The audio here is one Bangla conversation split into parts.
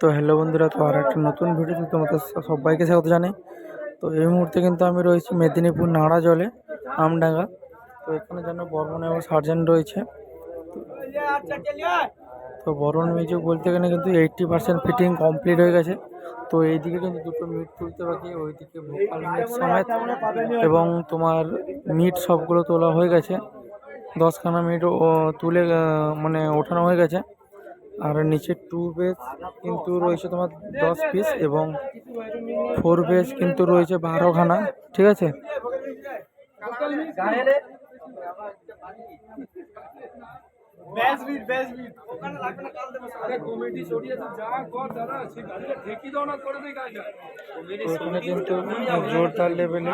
তো হ্যালো বন্ধুরা, তো আর একটা নতুন ভিডিওতে তোমাদের সবাইকে স্বাগত জানাই। তো এই মুহূর্তে কিন্তু আমি রয়েছি মেদিনীপুর নাড়া জলে, আমডাঙ্গা। তো এখানে যেন বর্মন এবং সার্জেন্ট রয়েছে। তো বরণ মিউজিক বলতে গেলে কিন্তু এইটটি পার্সেন্ট ফিটিং কমপ্লিট হয়ে গেছে। তো এইদিকে কিন্তু দুটো মিট তুলতে বাকি, ওইদিকে ভোকাল মিট সমেত এবং তোমার মিট সবগুলো তোলা হয়ে গেছে। দশখানা মিট তুলে মানে ওঠানো হয়ে গেছে। আর নিচে টু বেজ কিন্তু রয়েছে তোমার দশ পিস এবং ফোর বেজ কিন্তু রয়েছে বারোখানা ঠিক আছে? এখানে কিন্তু জোরদার লেভেলে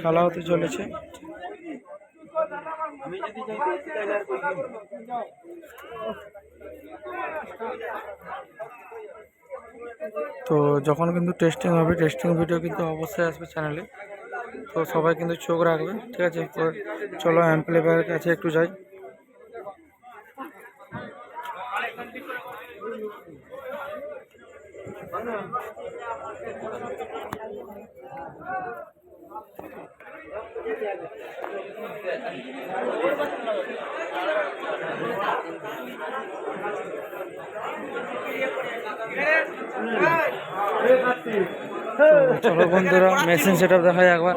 খেলা হতে চলেছে। তো যখন কিন্তু টেস্টিং হবে টেস্টিং ভিডিও কিন্তু অবশ্যই আসবে চ্যানেলে তো সবাই কিন্তু চোখ রাখবে, ঠিক আছে? চলো অ্যাম্পলিফায়ারের কাছে একটু যাই। চলো বন্ধুরা মেশিন সেট আপ দেখা একবার।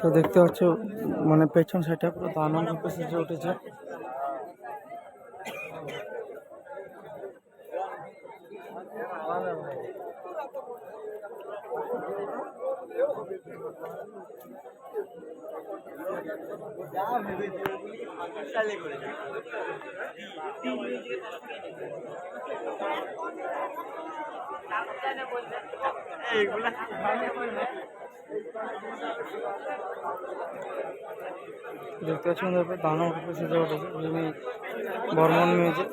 তো দেখতে পাচ্ছ মানে পেছন সাইডটা পুরো দানব রূপে সেজে উঠেছে। দেখতে পাচ্ছ দানব রূপে সেজে উঠেছে বর্মন মিউজিক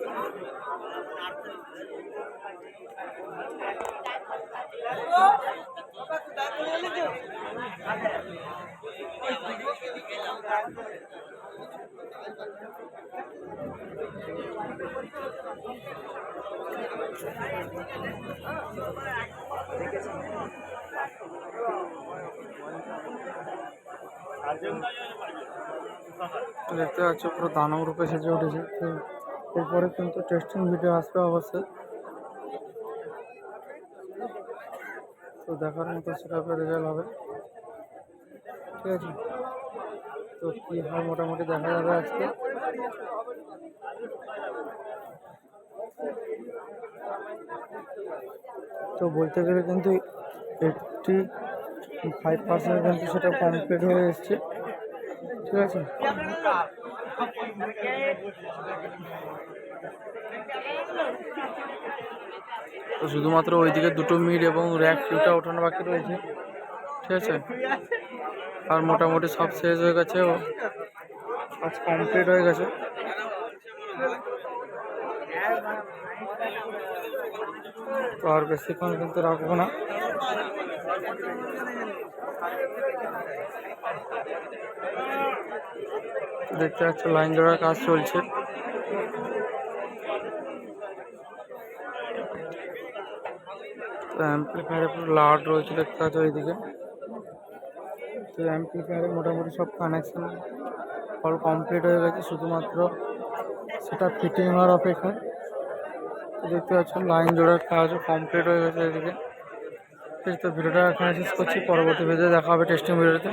দেখতে পাচ্ছ পুরো দানব রূপে সেজে উঠেছে। তো এরপরে কিন্তু টেস্টিং ভিডিও আসবে অবশ্যই। তো দেখার মতো সেটা রেজাল্ট হবে। ঠিক আছে? তো কী হয় মোটামুটি দেখা যাবে আজকে। তো বলতে গেলে কিন্তু এইটটি ফাইভ পার্সেন্ট কিন্তু সেটা কমপ্লিট হয়ে এসছে। ঠিক আছে? তো শুধুমাত্র ওইদিকে দুটো মিড এবং র্যাক ফিউটা ওঠানো বাকি রয়েছে। ঠিক আছে? আর মোটামুটি সব শেষ হয়ে গেছে ও। কাজ কমপ্লিট হয়ে গেছে। তো আর বেশিক্ষণ কিন্তু রাখব না। দেখতে পাচ্ছ, লাইন জোড়ার কাজ চলছে। অ্যাম্পলিফায়ারে পুরো লাউড রয়েছে দেখতে পাচ্ছ এইদিকে। তো অ্যাম্পলিফায়ারে মোটামুটি সব কানেকশান অল কমপ্লিট হয়ে গেছে, শুধুমাত্র সেটা ফিটিং হওয়ার অপেক্ষা। দেখতে পাচ্ছ লাইন জোড়ার কাজও কমপ্লিট হয়ে গেছে এদিকে তো ভিডিওটা এখানে শেষ করছি, পরবর্তী ভিডিও দেখা হবে টেস্টিং ভিডিওতে